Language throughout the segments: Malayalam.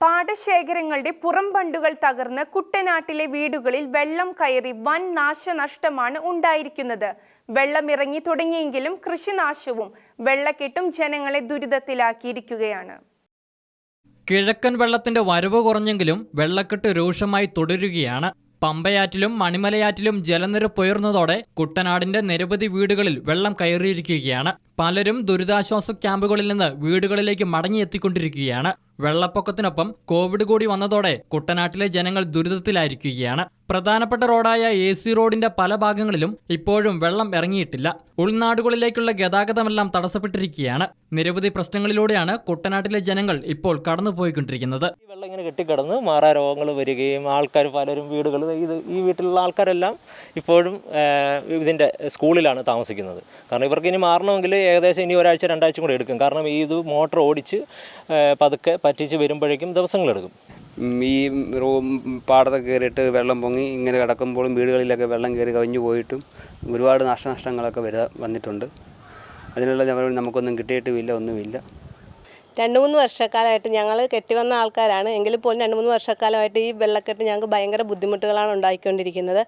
പാടശേഖരങ്ങളുടെ പുറം ബണ്ടുകൾ തകർന്ന് കുട്ടനാട്ടിലെ വീടുകളിൽ വെള്ളം കയറി വൻ നാശനഷ്ടമാണ് ഉണ്ടായിരിക്കുന്നത്. വെള്ളമിറങ്ങി തുടങ്ങിയെങ്കിലും കൃഷിനാശവും വെള്ളക്കെട്ടും ജനങ്ങളെ ദുരിതത്തിലാക്കിയിരിക്കുകയാണ്. കിഴക്കൻ വെള്ളത്തിന്റെ വരവ് കുറഞ്ഞെങ്കിലും വെള്ളക്കെട്ട് രൂക്ഷമായി തുടരുകയാണ് പമ്പയാറ്റിലും മണിമലയാറ്റിലും ജലനിരപ്പ് ഉയർന്നതോടെ കുട്ടനാടിന്റെ നിരവധി വീടുകളിൽ വെള്ളം കയറിയിരിക്കുകയാണ്. പലരും ദുരിതാശ്വാസ ക്യാമ്പുകളിൽ നിന്ന് വീടുകളിലേക്ക് മടങ്ങിയെത്തിക്കൊണ്ടിരിക്കുകയാണ് വെള്ളപ്പൊക്കത്തിനൊപ്പം കോവിഡ് കൂടി വന്നതോടെ കുട്ടനാട്ടിലെ ജനങ്ങൾ ദുരിതത്തിലായിരിക്കുകയാണ്. പ്രധാനപ്പെട്ട റോഡായ എ സി റോഡിന്റെ പല ഭാഗങ്ങളിലും ഇപ്പോഴും വെള്ളം ഇറങ്ങിയിട്ടില്ല. ഉൾനാടുകളിലേക്കുള്ള ഗതാഗതമെല്ലാം തടസ്സപ്പെട്ടിരിക്കുകയാണ്. നിരവധി പ്രശ്നങ്ങളിലൂടെയാണ് കുട്ടനാട്ടിലെ ജനങ്ങൾ ഇപ്പോൾ കടന്നുപോയിക്കൊണ്ടിരിക്കുന്നത്. കെട്ടിക്കിടന്ന് മാറാ രോഗങ്ങൾ വരികയും ആൾക്കാർ പലരും വീടുകൾ ഇത് ഈ വീട്ടിലുള്ള ആൾക്കാരെല്ലാം ഇപ്പോഴും ഇതിന്റെ സ്കൂളിലാണ് താമസിക്കുന്നത്. കാരണം ഇവർക്ക് ഇനി മാറണമെങ്കിൽ ഏകദേശം ഇനി ഒരാഴ്ച രണ്ടാഴ്ച കൂടെ എടുക്കും. കാരണം ഈ ഇത് മോട്ടർ ഓടിച്ച് പതുക്കെ പറ്റിച്ച് വരുമ്പോഴേക്കും ദിവസങ്ങളെടുക്കും ഈ റൂം പാടത്തൊക്കെ കയറിയിട്ട് വെള്ളം പൊങ്ങി ഇങ്ങനെ കിടക്കുമ്പോഴും വീടുകളിലൊക്കെ വെള്ളം കയറി കവിഞ്ഞു പോയിട്ടും ഒരുപാട് നാശനഷ്ടങ്ങളൊക്കെ വരാ വന്നിട്ടുണ്ട്. അതിനുള്ള നമുക്കൊന്നും കിട്ടിയിട്ടുമില്ല ഒന്നുമില്ല. രണ്ട് മൂന്ന് വർഷക്കാലമായിട്ട് ഞങ്ങൾ കെട്ടിവന്ന ആൾക്കാരാണ്. എങ്കിലും പോലും രണ്ട് മൂന്ന് വർഷക്കാലമായിട്ട് ഈ വെള്ളക്കെട്ട് ഞങ്ങൾക്ക് ഭയങ്കര ബുദ്ധിമുട്ടുകളാണ് ഉണ്ടായിക്കൊണ്ടിരിക്കുന്നത്.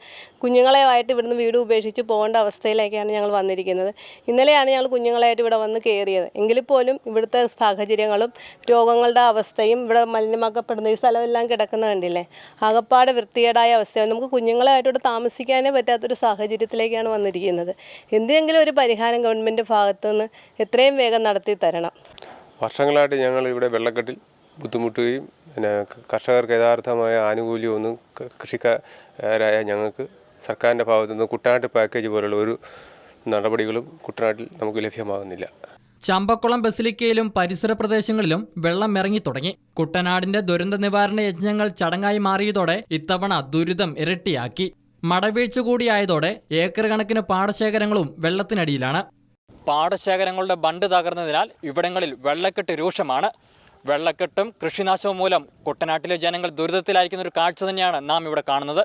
കുഞ്ഞുങ്ങളെയായിട്ട് ഇവിടുന്ന് വീട് ഉപേക്ഷിച്ച് പോകേണ്ട അവസ്ഥയിലേക്കാണ് ഞങ്ങൾ വന്നിരിക്കുന്നത്. ഇന്നലെയാണ് ഞങ്ങൾ കുഞ്ഞുങ്ങളായിട്ട് ഇവിടെ വന്ന് കയറിയത് എങ്കിൽ പോലും ഇവിടുത്തെ സാഹചര്യങ്ങളും രോഗങ്ങളുടെ അവസ്ഥയും ഇവിടെ മലിനമാക്കപ്പെടുന്ന ഈ സ്ഥലമെല്ലാം കിടക്കുന്ന കണ്ടില്ലേ? ആകപ്പാടെ വൃത്തികേടായ അവസ്ഥയാണ്. നമുക്ക് കുഞ്ഞുങ്ങളായിട്ട് ഇവിടെ താമസിക്കാനേ പറ്റാത്തൊരു സാഹചര്യത്തിലേക്കാണ് വന്നിരിക്കുന്നത്. എന്തെങ്കിലും ഒരു പരിഹാരം ഗവൺമെന്റ് ഭാഗത്തുനിന്ന് എത്രയും വേഗം നടത്തി തരണം വർഷങ്ങളായിട്ട് ഞങ്ങൾ ഇവിടെ വെള്ളക്കെട്ടിൽ ബുദ്ധിമുട്ടുകയും പിന്നെ കർഷകർക്ക് യഥാർത്ഥമായ ആനുകൂല്യമൊന്നും കൃഷിക്കാരായ ഞങ്ങൾക്ക് സർക്കാരിന്റെ ഭാഗത്തു നിന്ന് കുട്ടനാട്ട് പാക്കേജ് പോലുള്ള ഒരു നടപടികളും കുട്ടനാട്ടിൽ നമുക്ക് ലഭ്യമാകുന്നില്ല. ചമ്പക്കുളം ബസിലിക്കയിലും പരിസര പ്രദേശങ്ങളിലും വെള്ളം ഇറങ്ങി തുടങ്ങി. കുട്ടനാടിന്റെ ദുരന്ത നിവാരണ യജ്ഞങ്ങൾ ചടങ്ങായി മാറിയതോടെ ഇത്തവണ ദുരിതം ഇരട്ടിയാക്കി. മടവീഴ്ച കൂടിയായതോടെ ഏക്കർ കണക്കിന് പാടശേഖരങ്ങളും വെള്ളത്തിനടിയിലാണ്. പാടശേഖരങ്ങളുടെ ബണ്ട് തകർന്നതിനാൽ ഇവിടങ്ങളിൽ വെള്ളക്കെട്ട് രൂക്ഷമാണ്. വെള്ളക്കെട്ടും കൃഷിനാശവും മൂലം കുട്ടനാട്ടിലെ ജനങ്ങൾ ദുരിതത്തിലായിരിക്കുന്ന ഒരു കാഴ്ച തന്നെയാണ് നാം ഇവിടെ കാണുന്നത്.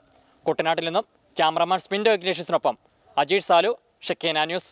കുട്ടനാട്ടിൽ നിന്നും ക്യാമറമാൻ സ്പിൻഡോ ഇഗ്നേഷ്യസിനൊപ്പം അജീഷ് സാലു ഷെക്കേന ന്യൂസ്.